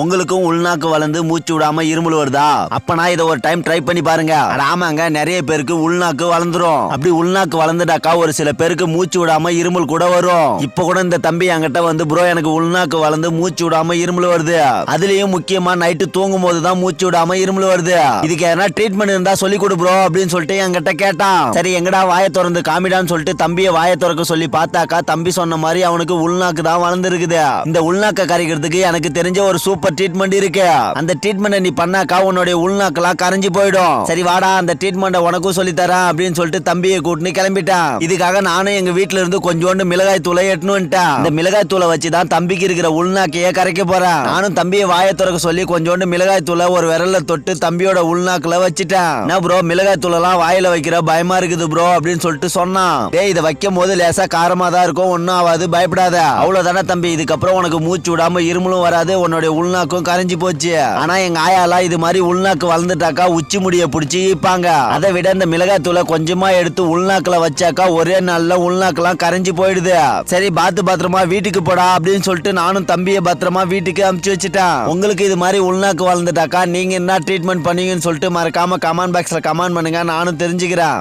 உங்களுக்கும் உள்நாக்கு வளர்ந்து மூச்சு விடாம இருமல் வருதா? அப்பனா இதை ஒரு டைம் ட்ரை பண்ணி பாருங்க. ஆமாங்க நிறைய பேருக்கு உள்நாக்கு வளர்ந்துரும். அப்படி உள்நாக்கு வளர்ந்துட்டாக்கா ஒரு சில பேருக்கு மூச்சு விடாம இருமல் கூட வரும். இப்ப கூட இந்த தம்பி என்கிட்ட வந்து ப்ரோ எனக்கு உள்நாக்கு வளர்ந்து மூச்சு விடாம இருமல் வருது. அதுலயும் முக்கியமா நைட்டு தூங்கும் போது தான் மூச்சு விடாம இருமல் வருது. இதுக்கு எதனா ட்ரீட்மெண்ட் இருந்தா சொல்லி கொடு ப்ரோ அப்படின்னு சொல்லிட்டு என்கிட்ட கேட்டான். சரி எங்கடா வாயை திறந்து காமிடான்னு சொல்லிட்டு தம்பியை வாயை திறக்க சொல்லி பார்த்தாக்கா தம்பி சொன்ன மாதிரி அவனுக்கு உள்நாக்கு தான் வளர்ந்துருக்குது. இந்த உள்நாக்க கரைக்கிறதுக்கு எனக்கு தெரிஞ்ச ஒரு சூப்பர் ட்ரீட்மெண்ட் இருக்கு. அந்த ட்ரீட்மெண்ட் நீ பண்ணாக்கா உன்னுடைய உள்நாக்கெல்லாம் கரைஞ்சு போயிடும். சரி வாடா அந்த ட்ரீட்மெண்ட் உனக்கும் சொல்லி தரேன் அப்படின்னு சொல்லிட்டு தம்பியை கூட்டின்னு கிளம்பிட்டான். இதுக்காக நானும் எங்க வீட்ல இருந்து கொஞ்சோண்டு மிளகாய் தூளை எட்டுன்னு இந்த மிளகாய் தூளை வச்சு தான் தம்பிக்கு இருக்கிற உள்நாக்கையே கரைக்க போறேன். நானும் தம்பியை வாயை திறக்க சொல்லி கொஞ்சோண்டு மிளகாய் தூளை ஒரு விரல்ல தொட்டு தம்பியோட உள்நாக்குல வச்சுட்டேன். என்ன ப்ரோ மிளகாய் தூளெல்லாம் வாயில வைக்கிற பயமா இருக்குது ப்ரோ அப்படின்னு சொல்லிட்டு சொன்னான். டேய் இதை வைக்கும் போது லேசா காரமா தான் இருக்கும். ஒன்னும் ஆகாது பயப்படாத. அவ்வளவுதானே தம்பி இதுக்கப்புறம் உனக்கு மூச்சு விடாம இருமலும் வராது. உன்னுடைய உள்நாக்கும் கரைஞ்சு போச்சு. ஆனா எங்க ஆயாலாம் இது மாதிரி உள்நாக்கு வளர்ந்துட்டாக்கா உச்சி முடிய பிடிச்சி ஈப்பாங்க அதை விட இந்த மிளகாய் தூளை கொஞ்சமா எடுத்து உள்நாக்குல வச்சாக்கா ஒரே நாள்ல உள்நாக்கெல்லாம் கரைஞ்சு போயிடுது. சரி பாத்து பத்திரமா வீட்டுக்கு போடா அப்படின்னு சொல்லிட்டு நானும் தம்பியை பத்திரமா வீட்டுக்கு அமுச்சு வச்சுட்டேன். உங்களுக்கு இது மாதிரி உள்நாக்கு வளர்ந்துட்டாக்கா நீங்க என்ன ட்ரீட்மெண்ட் பண்ணீங்கன்னு சொல்லிட்டு மறக்காம கமெண்ட் பாக்ஸ்ல கமெண்ட் பண்ணுங்க. நானும் தெரிஞ்சுக்கிறேன்.